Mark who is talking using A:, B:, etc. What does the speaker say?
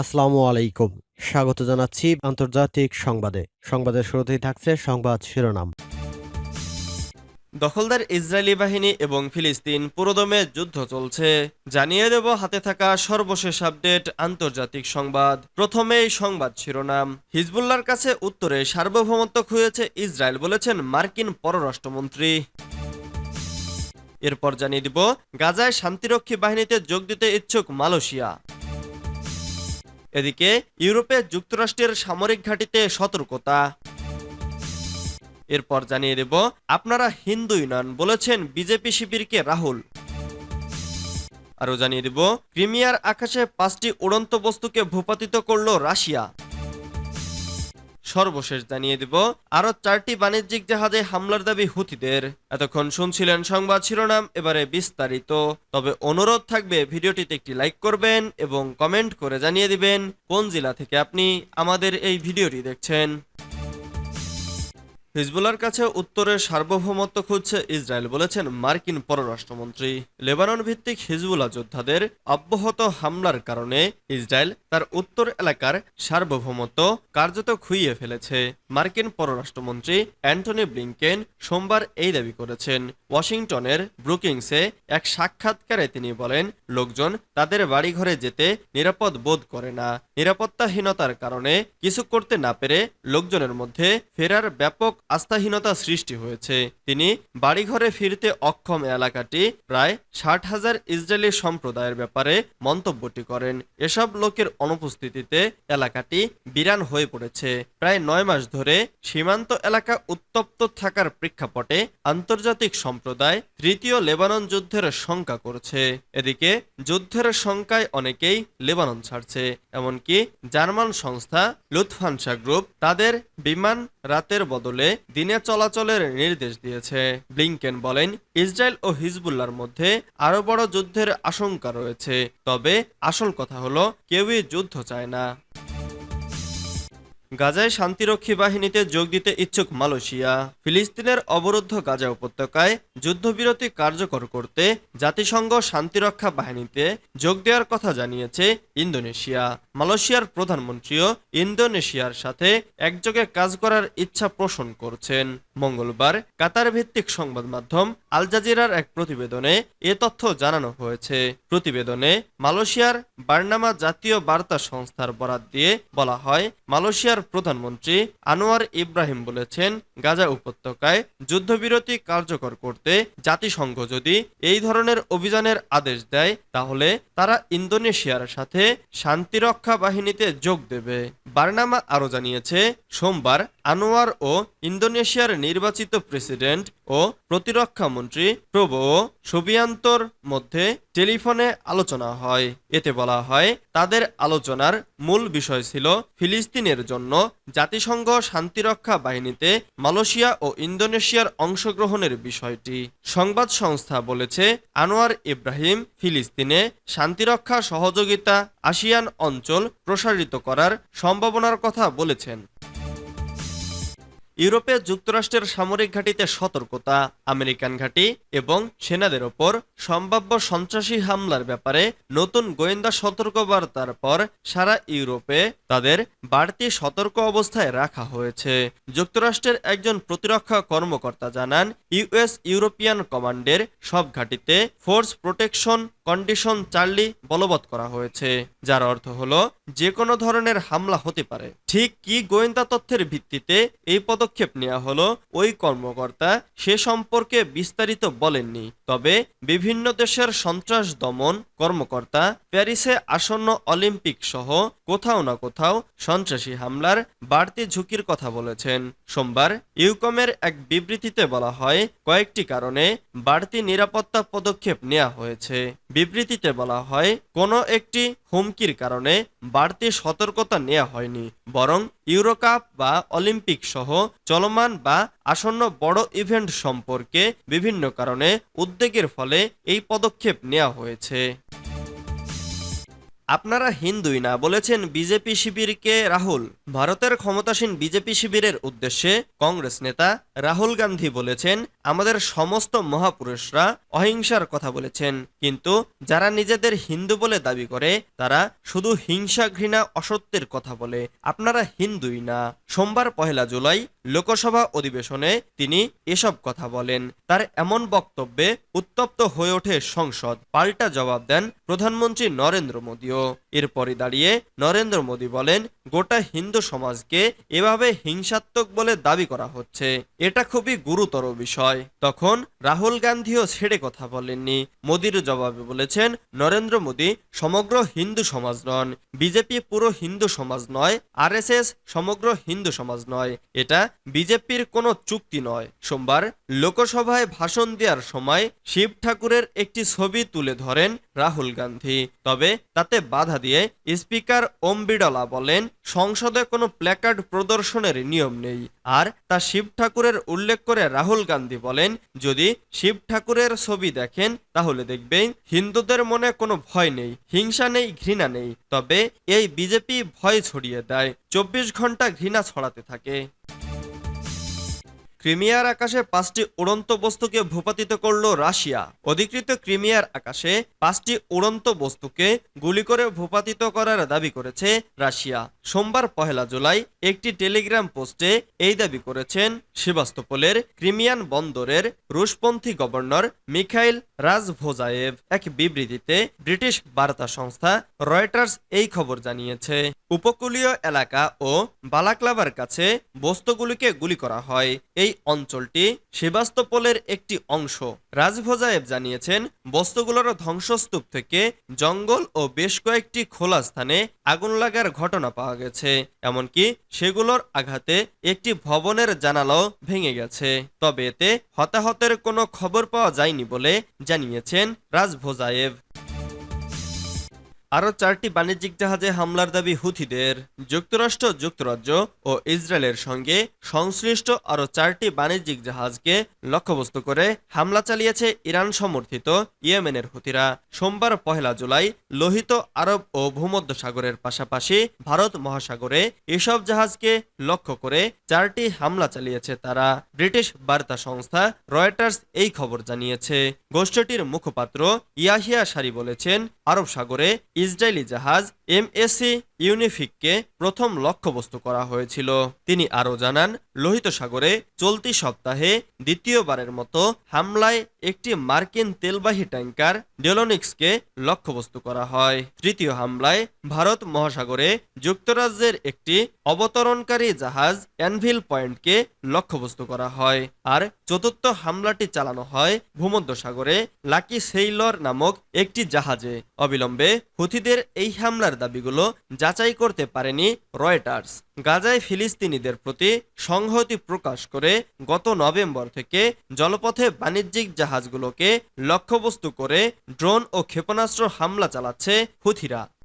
A: আসসালামু আলাইকুম। স্বাগত জানাচ্ছি আন্তর্জাতিক সংবাদে। সংবাদের শুরুতেই থাকছে সংবাদ শিরোনাম।
B: দখলদার ইসরায়েলি বাহিনী এবং ফিলিস্তিন পুরোদমে যুদ্ধ চলছে। জানিয়ে দেব হাতে থাকা সর্বশেষ আপডেট আন্তর্জাতিক সংবাদ। প্রথমেই সংবাদ শিরোনাম। হিজবুল্লার কাছে উত্তরে সার্বভৌমত্ব খুঁয়েছে ইসরায়েল বলেছেন মার্কিন পররাষ্ট্রমন্ত্রী। এরপর জানিয়ে দিব, গাজায় শান্তিরক্ষী বাহিনীতে যোগ দিতে ইচ্ছুক মালয়েশিয়া। এদিকে ইউরোপে যুক্তরাষ্ট্রের সামরিক ঘাঁটিতে সতর্কতা। এরপর জানিয়ে দেব, আপনারা হিন্দুই নন বলেছেন বিজেপি শিবিরকে রাহুল। আরও জানিয়ে দেব, ক্রিমিয়ার আকাশে পাঁচটি উড়ন্ত বস্তুকে ভূপাতিত করল রাশিয়া। সর্বশেষ জানিয়ে দিব, আরও চারটি বাণিজ্যিক জাহাজে হামলার দাবি হুতিদের। এতক্ষণ শুনছিলেন সংবাদ শিরোনাম, এবারে বিস্তারিত। তবে অনুরোধ থাকবে, ভিডিওটিতে একটি লাইক করবেন এবং কমেন্ট করে জানিয়ে দিবেন কোন জেলা থেকে আপনি আমাদের এই ভিডিওটি দেখছেন। হিজবুলার কাছে উত্তরের সার্বভৌমত্ব খুঁজছে ইসরায়েল বলেছেন মার্কিন পররাষ্ট্রমন্ত্রী। লেবানন ভিত্তিক হিজবুলা যোদ্ধাদের অব্যাহত হামলার কারণে ইসরায়েল তার উত্তর এলাকার সার্বভৌমত্ব কার্যত খুইয়ে ফেলেছে। মার্কিন পররাষ্ট্রমন্ত্রী অ্যান্টনি ব্লিংকেন সোমবার এই দাবি করেছেন। ওয়াশিংটনের ব্রুকিংসে এক সাক্ষাৎকারে তিনি বলেন, লোকজন তাদের বাড়িঘরে যেতে নিরাপদ বোধ করে না। নিরাপত্তাহীনতার কারণে কিছু করতে না পেরে লোকজনের মধ্যে ফেরার ব্যাপক আস্থাহীনতা সৃষ্টি হয়েছে। তিনি বাড়িঘরে ফিরতে অক্ষম এলাকাটি প্রায় ষাট হাজার ইসরায়েলি সম্প্রদায়ের ব্যাপারে মন্তব্যটি করেন। এসব লোকের অনুপস্থিতিতে এলাকাটি বিরান হয়ে পড়েছে। প্রায় নয় মাস ধরে সীমান্ত এলাকা উত্তপ্ত থাকার প্রেক্ষাপটে আন্তর্জাতিক সম্প্রদায় তৃতীয় লেবানন যুদ্ধের শঙ্কা করছে। এদিকে যুদ্ধের শঙ্কায় অনেকেই লেবানন ছাড়ছে, এমনকি জার্মান সংস্থা লুৎফানসা গ্রুপ তাদের বিমান রাতের বদলে দিনে চলাচলের নির্দেশ দিয়েছে। ব্লিংকেন বলেন, ইসরায়েল ও হিজবুল্লার মধ্যে আরও বড় যুদ্ধের আশঙ্কা রয়েছে। তবে আসল কথা হলো, কেউই যুদ্ধ চায় না। গাজায় শান্তিরক্ষী বাহিনীতে যোগ দিতে ইচ্ছুক মালয়েশিয়া, ফিলিস্তিনের অবরুদ্ধ গাজা উপত্যকায় যুদ্ধবিরতি কার্যকর করতে জাতিসংঘ শান্তিরক্ষা বাহিনীতে যোগ দেওয়ার কথা জানিয়েছে ইন্দোনেশিয়া। মালয়েশিয়ার প্রধানমন্ত্রীও ইন্দোনেশিয়ার সাথে একযোগে কাজ করার ইচ্ছা পোষণ করছেন। মঙ্গলবার কাতার ভিত্তিক সংবাদ মাধ্যম আল জাজিরার এক প্রতিবেদনে এ তথ্য জানানো হয়েছে। প্রতিবেদনে মালয়েশিয়ার বার্নামা জাতীয় বার্তা সংস্থার বরাত দিয়ে বলা হয়, মালয়েশিয়ার প্রধানমন্ত্রী আনোয়ার ইব্রাহিম বলেছেন, গাজা উপত্যকায় যুদ্ধবিরতি কার্যকর করতে জাতিসংঘ যদি এই ধরনের অভিযানের আদেশ দেয়, তাহলে তারা ইন্দোনেশিয়ার সাথে শান্তিরক্ষা বাহিনীতে যোগ দেবে। বার্নামা আরও জানিয়েছে, সোমবার আনোয়ার ও ইন্দোনেশিয়ার নির্বাচিত প্রেসিডেন্ট ও প্রতিরক্ষা মন্ত্রী প্রবো সুবিয়ান্তর মধ্যে টেলিফোনে আলোচনা হয়। এতে বলা হয়, তাদের আলোচনার মূল বিষয় ছিল ফিলিস্তিনের জন্য জাতিসংঘ শান্তিরক্ষা বাহিনীতে মালয়েশিয়া ও ইন্দোনেশিয়ার অংশগ্রহণের বিষয়টি। সংবাদ সংস্থা বলেছে, আনোয়ার ইব্রাহিম ফিলিস্তিনে শান্তিরক্ষা সহযোগিতা আসিয়ান অঞ্চল প্রসারিত করার সম্ভাবনার কথা বলেছেন। ইউরোপে যুক্তরাষ্ট্রের সামরিক ঘাঁটিতে সতর্কতা, আমেরিকান ঘাঁটি এবং সেনাদের ওপর সম্ভাব্য সন্ত্রাসী হামলার ব্যাপারে নতুন গোয়েন্দা সতর্কবার্তার পর সারা ইউরোপে তাদের বাড়তি সতর্ক অবস্থায় রাখা হয়েছে। যুক্তরাষ্ট্রের একজন প্রতিরক্ষা কর্মকর্তা জানান, ইউএস ইউরোপিয়ান কমান্ডের সব ঘাঁটিতে ফোর্স প্রোটেকশন কন্ডিশন চার্লি বলবৎ করা হয়েছে, যার অর্থ হলো যে কোনো ধরনের হামলা হতে পারে। ঠিক কি গোয়েন্দা তথ্যের ভিত্তিতে এই পদক্ষেপ নেওয়া হলো, ওই কর্মকর্তা সে সম্পর্কে বিস্তারিত বলেননি। তবে বিভিন্ন দেশের সন্ত্রাস দমন কর্মকর্তা প্যারিসে আসন্ন অলিম্পিক সহ কোথাও না কোথাও সন্ত্রাসী হামলার বাড়তি ঝুঁকির কথা বলেছেন। সোমবার ইউকমের এক বিবৃতিতে বলা হয়, কয়েকটি কারণে বাড়তি নিরাপত্তা পদক্ষেপ নেওয়া হয়েছে। বিবৃতিতে বলা হয়, কোনো একটি হুমকির কারণে বাড়তি সতর্কতা নেওয়া হয়নি, বরং ইউরোকাপ বা অলিম্পিক সহ চলমান বা আসন্ন বড় ইভেন্ট সম্পর্কে বিভিন্ন কারণে উদ্বেগের ফলে এই পদক্ষেপ নেওয়া হয়েছে। আপনারা হিন্দুই না বলেছেন বিজেপি শিবিরকে রাহুল। ভারতের ক্ষমতাসীন বিজেপি শিবিরের উদ্দেশ্যে কংগ্রেস নেতা রাহুল গান্ধী বলেছেন, আমাদের সমস্ত মহাপুরুষরা অহিংসার কথা বলেছেন। কিন্তু যারা নিজেদের হিন্দু বলে দাবি করে, তারা শুধু হিংসা ঘৃণা অসত্যের কথা বলে। আপনারা হিন্দুই না। সোমবার পহেলা জুলাই লোকসভা অধিবেশনে তিনি এসব কথা বলেন। তার এমন বক্তব্যে উত্তপ্ত হয়ে ওঠে সংসদ। পাল্টা জবাব দেন প্রধানমন্ত্রী নরেন্দ্র মোদীও। এরপরই দাঁড়িয়ে নরেন্দ্র মোদী বলেন, গোটা হিন্দু সমাজকে এভাবে হিংসাত্মক বলে দাবি করা হচ্ছে। এটা খুবই গুরুতর বিষয়। তখন রাহুল গান্ধীও ছেড়ে কথা বলেননি। মোদীর জবাবে বলেছেন, নরেন্দ্র মোদী সমগ্র হিন্দু সমাজ নন। বিজেপি পুরো হিন্দু সমাজ নয়, আরএসএস সমগ্র হিন্দু সমাজ নয়। এটা বিজেপির কোনো চুক্তি নয়। সোমবার লোকসভায় ভাষণ দেওয়ার সময় শিব ঠাকুরের একটি ছবি তুলে ধরেন রাহুল গান্ধী। তবে তাতে বাধা দিয়ে স্পিকার ওম বিড়লা বলেন, সংসদে কোনো প্ল্যাকার্ড প্রদর্শনের নিয়ম নেই। আর তা শিব ঠাকুরের উল্লেখ করে রাহুল গান্ধী বলেন, যদি শিব ঠাকুরের ছবি দেখেন, তাহলে দেখবেন হিন্দুদের মনে কোনো ভয় নেই, হিংসা নেই, ঘৃণা নেই। তবে এই বিজেপি ভয় ছড়িয়ে দেয়, চব্বিশ ঘণ্টা ঘৃণা ছড়াতে থাকে। ক্রিমিয়ার আকাশে পাঁচটি উড়ন্ত বস্তুকে ভূপাতিত করল রাশিয়া। অধিকৃত ক্রিমিয়ার আকাশে পাঁচটি উড়ন্ত বস্তুকে গুলি করে ভূপাতিত করার দাবি করেছে রাশিয়া। সোমবার পহেলা জুলাই একটি টেলিগ্রাম পোস্টে এই দাবি করেছেন সেবাস্তোপোলের ক্রিমিয়ান বন্দরের রুশপন্থী গভর্নর মিখাইল রাজভোজায়েভ। এক বিবৃতিতে ব্রিটিশ বার্তা সংস্থা রয়টার্স এই খবর জানিয়েছে, উপকূলীয় এলাকা ও বালাক্লাবার কাছে বস্তুগুলিকে গুলি করা হয়। এই অঞ্চলটি সেবাস্তোপোলের একটি অংশ। রাজভোজায়েব জানিয়েছেন, বস্তুগুলোর ধ্বংসস্তূপ থেকে জঙ্গল ও বেশ কয়েকটি খোলা স্থানে আগুন লাগার ঘটনা পাওয়া গেছে। এমনকি সেগুলোর আঘাতে একটি ভবনের জানালাও ভেঙে গেছে। তবে এতে হতাহতের কোনো খবর পাওয়া যায়নি বলে জানিয়েছেন রাজভোজায়েভ আরও চারটি বাণিজ্যিক জাহাজে হামলার দাবি হুথিদের। যুক্তরাষ্ট্র, যুক্তরাজ্য ও ইসরায়েলের সঙ্গে সংশ্লিষ্ট আরও চারটি বাণিজ্যিক জাহাজকে লক্ষ্যবস্তু করে হামলা চালিয়েছে ইরান সমর্থিত ইয়েমেনের হুথিরা। সোমবার পহেলা জুলাই লোহিত আরব ও ভূমধ্য সাগরের পাশাপাশি ভারত মহাসাগরে এসব জাহাজকে লক্ষ্য করে চারটি হামলা চালিয়েছে তারা, ব্রিটিশ বার্তা সংস্থা রয়টার্স এই খবর জানিয়েছে। গোষ্ঠীটির মুখপাত্র ইয়াহিয়া সারি বলেছেন, আরব সাগরে ইসরায়েলি জাহাজ এমএসসি ইউনিফিককে প্রথম লক্ষ্যবস্তু করা হয়েছিল। তিনি আরও জানান, লোহিত সাগরে চলতি সপ্তাহে দ্বিতীয়বারের মতো হামলায় একটি মার্কিন তেলবাহী ট্যাঙ্কার ডেলোনিক্সকে লক্ষ্যবস্তু করা হয়। তৃতীয় হামলায় ভারত মহাসাগরে যুক্তরাজ্যের একটি অবতরণকারী জাহাজ অ্যানভিল পয়েন্টকে লক্ষ্যবস্তু করা হয়। আর চতুর্থ হামলাটি চালানো হয় ভূমধ্য সাগরে লাকি সেইলর নামক একটি জাহাজে। অবিলম্বে হুথিদের এই হামলার দাবিগুলো যাচাই করতে পারেনি রয়টার্স। গাজায় ফিলিস্তিনিদের প্রতি সংহতি প্রকাশ করে গত নভেম্বর থেকে জলপথে বাণিজ্যিক জাহাজগুলোকে লক্ষ্যবস্তু করে ড্রোন ও ক্ষেপণাস্ত্র হামলা চালাচ্ছে হুথিরা।